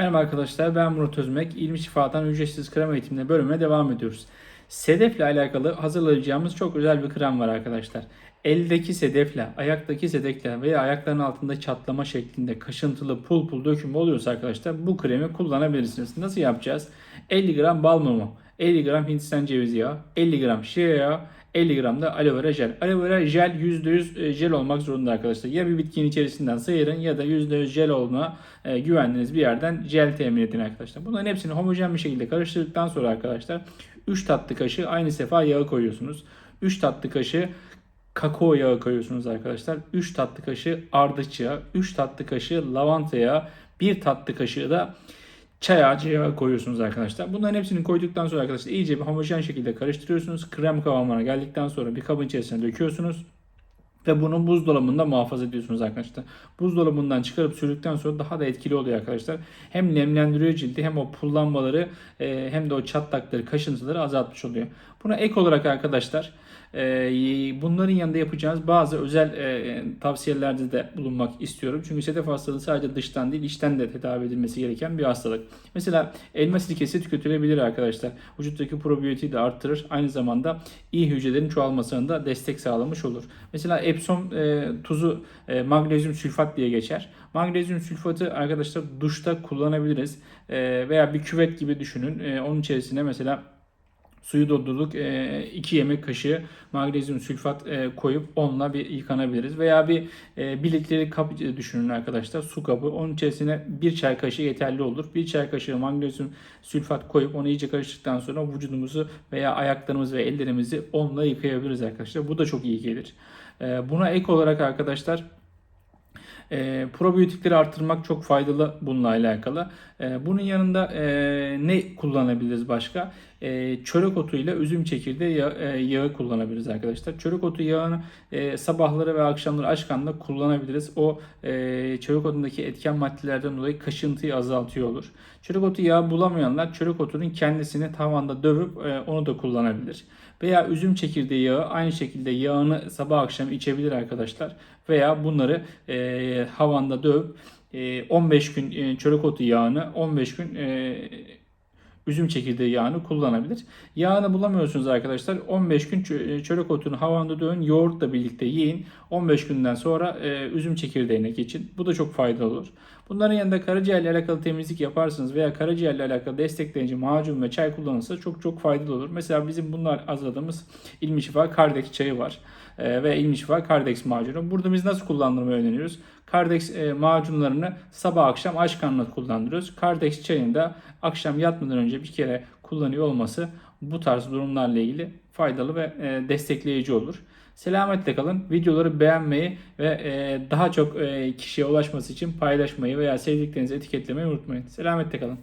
Merhaba arkadaşlar ben Murat Özmek. İlmi Şifa'dan ücretsiz krem eğitimine bölümüne devam ediyoruz. Sedefle alakalı hazırlayacağımız çok özel bir krem var arkadaşlar. Eldeki sedefle, ayaktaki sedefle veya ayakların altında çatlama şeklinde kaşıntılı pul pul döküm oluyorsa arkadaşlar bu kremi kullanabilirsiniz. Nasıl yapacağız? 50 gram bal mumu, 50 gram hindistan cevizi yağı, 50 gram şia yağı, 50 gram da aloe vera jel. Aloe vera jel %100 jel olmak zorunda arkadaşlar. Ya bir bitkinin içerisinden sıyırın ya da %100 jel olma e, güvendiğiniz bir yerden jel temin edin arkadaşlar. Bunların hepsini homojen bir şekilde karıştırdıktan sonra arkadaşlar 3 tatlı kaşığı aynı sefa yağı koyuyorsunuz. 3 tatlı kaşığı kakao yağı koyuyorsunuz arkadaşlar. 3 tatlı kaşığı ardıç yağı, 3 tatlı kaşığı lavanta yağı, 1 tatlı kaşığı da çay ağacı koyuyorsunuz arkadaşlar. Bunların hepsini koyduktan sonra arkadaşlar iyice bir homojen şekilde karıştırıyorsunuz. Krem kıvamına geldikten sonra bir kabın içerisine döküyorsunuz. Ve bunu buzdolabında muhafaza ediyorsunuz arkadaşlar. Buzdolabından çıkarıp sürdükten sonra daha da etkili oluyor arkadaşlar. Hem nemlendiriyor cildi hem o pullanmaları e, hem de o çatlakları, kaşıntıları azaltmış oluyor. Buna ek olarak arkadaşlar bunların yanında yapacağınız bazı özel e, tavsiyelerde de bulunmak istiyorum. Çünkü sedef hastalığı sadece dıştan değil içten de tedavi edilmesi gereken bir hastalık. Mesela elma sirkesi tüketilebilir arkadaşlar. Vücuttaki probiyotiği de arttırır. Aynı zamanda iyi hücrelerin çoğalmasına da destek sağlamış olur. Mesela Epsom e, tuzu e, magnezyum sülfat diye geçer. Magnezyum sülfatı arkadaşlar duşta kullanabiliriz. E, veya bir küvet gibi düşünün. E, onun içerisine mesela suyu doldurduk 2 yemek kaşığı magnezyum sülfat e, koyup onunla bir yıkanabiliriz. Veya bir e, bir litrelik kap düşünün arkadaşlar su kabı. Onun içerisine bir çay kaşığı yeterli olur. Bir çay kaşığı magnezyum sülfat koyup onu iyice karıştıktan sonra vücudumuzu veya ayaklarımızı ve ellerimizi onunla yıkayabiliriz arkadaşlar. Bu da çok iyi gelir. E, buna ek olarak arkadaşlar e, probiyotikleri artırmak çok faydalı bununla alakalı. E, bunun yanında e, ne kullanabiliriz başka? E, çörek otu ile üzüm çekirdeği yağı, e, yağı kullanabiliriz arkadaşlar. Çörek otu yağını e, sabahları ve akşamları aç karnında kullanabiliriz. O e, çörek otundaki etken maddelerden dolayı kaşıntıyı azaltıyor olur. Çörek otu yağı bulamayanlar çörek otunun kendisini tavanda dövüp e, onu da kullanabilir. Veya üzüm çekirdeği yağı aynı şekilde yağını sabah akşam içebilir arkadaşlar. Veya bunları e, havanda dövüp e, 15 gün e, çörek otu yağını 15 gün e, üzüm çekirdeği yağını kullanabilir. Yağını bulamıyorsunuz arkadaşlar. 15 gün çörek otunu havanda dövün, yoğurtla birlikte yiyin. 15 günden sonra e, üzüm çekirdeğine geçin. Bu da çok faydalı olur. Bunların yanında karaciğerle alakalı temizlik yaparsınız veya karaciğerle alakalı destekleyici macun ve çay kullanırsa çok çok faydalı olur. Mesela bizim bunlar hazırladığımız İlmi Şifa Kardex çayı var e, ve İlmi Şifa Kardex macunu. Burada biz nasıl kullandırmayı öğreniyoruz? Kardex e, macunlarını sabah akşam aç karnına kullandırıyoruz. Kardex çayını da akşam yatmadan önce bir kere kullanıyor olması bu tarz durumlarla ilgili faydalı ve e, destekleyici olur. Selametle kalın. Videoları beğenmeyi ve e, daha çok e, kişiye ulaşması için paylaşmayı veya sevdiklerinizi etiketlemeyi unutmayın. Selametle kalın.